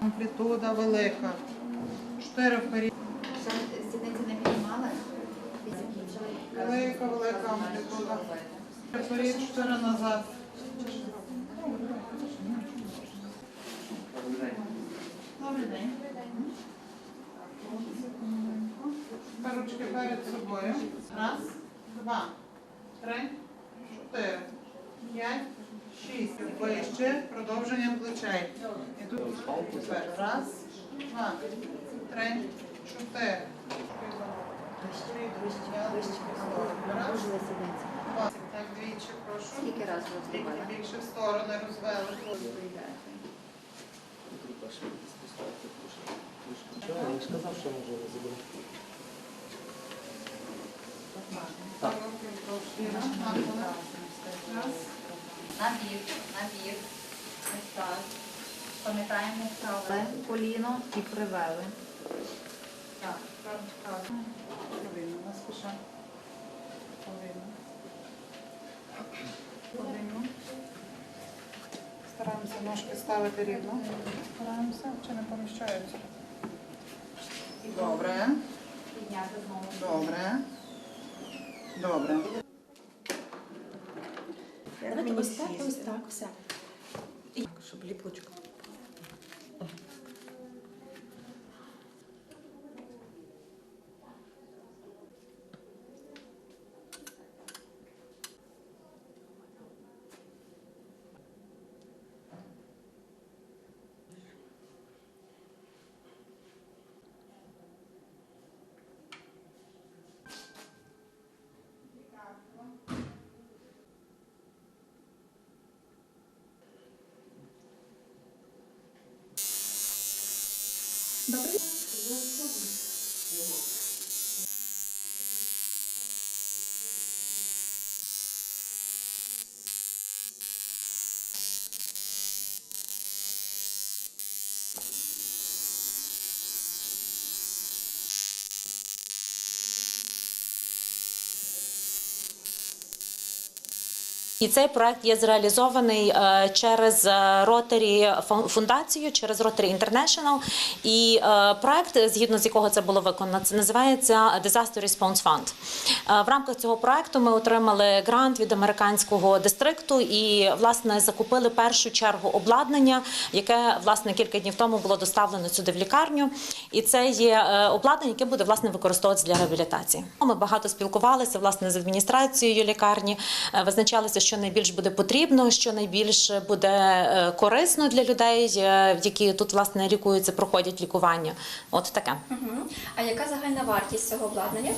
Амплітуда велика. Чотири. Ще сідниці не піднімали? Велика, велика амплітуда. Вперед, чотири назад. Добрий день. Тепер ручки перед собою. Раз, два, три, чотири, п'ять, шість. Вище, продовження плечей. І тут тепер раз, два, три, чотири. Раз, два. Так, двічі, прошу. Скільки разів більше в сторони розвели. Я ж казав, що. Так. Раз. Набір, набір. Ось так. Пам'ятаємо вправо. Коліно і привели. Так, так, так. Повинно, не спіша. Повинно. Повинно. Стараємося ножки ставити рівно. Стараємося, чи не поміщаються. Добре, Підняти знову. добре. Добре. Давайте ось так, ось так, все. Щоб ліпучка. Добре? І цей проект є зреалізований е, через Ротарі фундацію, через Rotary International. І е, проект, згідно з якого це було виконано, це називається Disaster Response Fund. Е, В рамках цього проекту ми отримали грант від американського дистрикту і власне закупили першу чергу обладнання, яке власне кілька днів тому було доставлено сюди в лікарню. І це є обладнання, яке буде власне використовуватися для реабілітації. Ми багато спілкувалися власне з адміністрацією лікарні, визначалися, що найбільш буде потрібно, що найбільш буде е, корисно для людей, е, які тут власне лікуються, проходять лікування. От таке. А яка загальна вартість цього обладнання?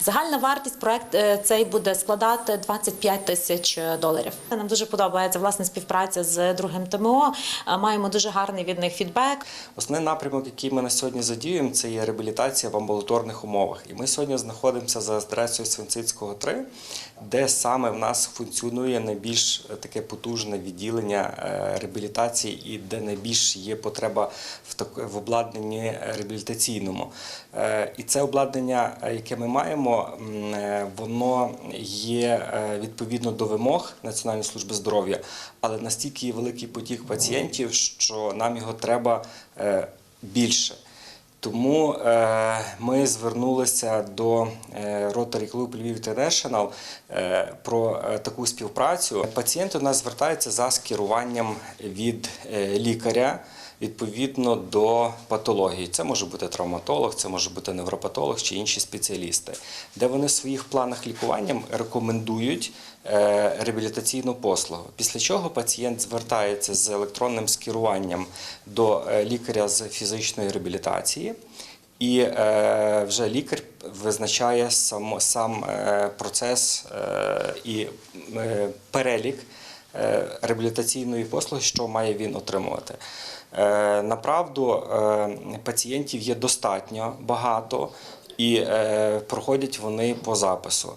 Загальна вартість проект е, цей буде складати 25 тисяч доларів. Нам дуже подобається власне співпраця з другим ТМО. Маємо дуже гарний від них фідбек. Основний напрямок, який ми на сьогодні задіюємо, це є реабілітація в амбулаторних умовах. І ми сьогодні знаходимося за адресою Свинцицького 3, де саме в нас функціонує найбільш е, таке потужне відділення е, реабілітації і де найбільш є потреба в в обладнанні реабілітаційному. Е, І це обладнання, яке ми маємо, воно є відповідно до вимог Національної служби здоров'я, але настільки великий потік пацієнтів, що нам його треба більше. Тому е, ми звернулися до е, Rotary Club Lviv International е, про таку співпрацю. Пацієнти у нас звертаються за скеруванням від лікаря відповідно до патології. Це може бути травматолог, це може бути невропатолог чи інші спеціалісти, де вони в своїх планах лікування рекомендують е, реабілітаційну послугу. Після чого пацієнт звертається з електронним скеруванням до е, лікаря з фізичної реабілітації. І е, вже лікар визначає сам, сам процес і перелік реабілітаційної послуги, що має він отримувати. Е, направду е, пацієнтів є достатньо багато і е, проходять вони по запису.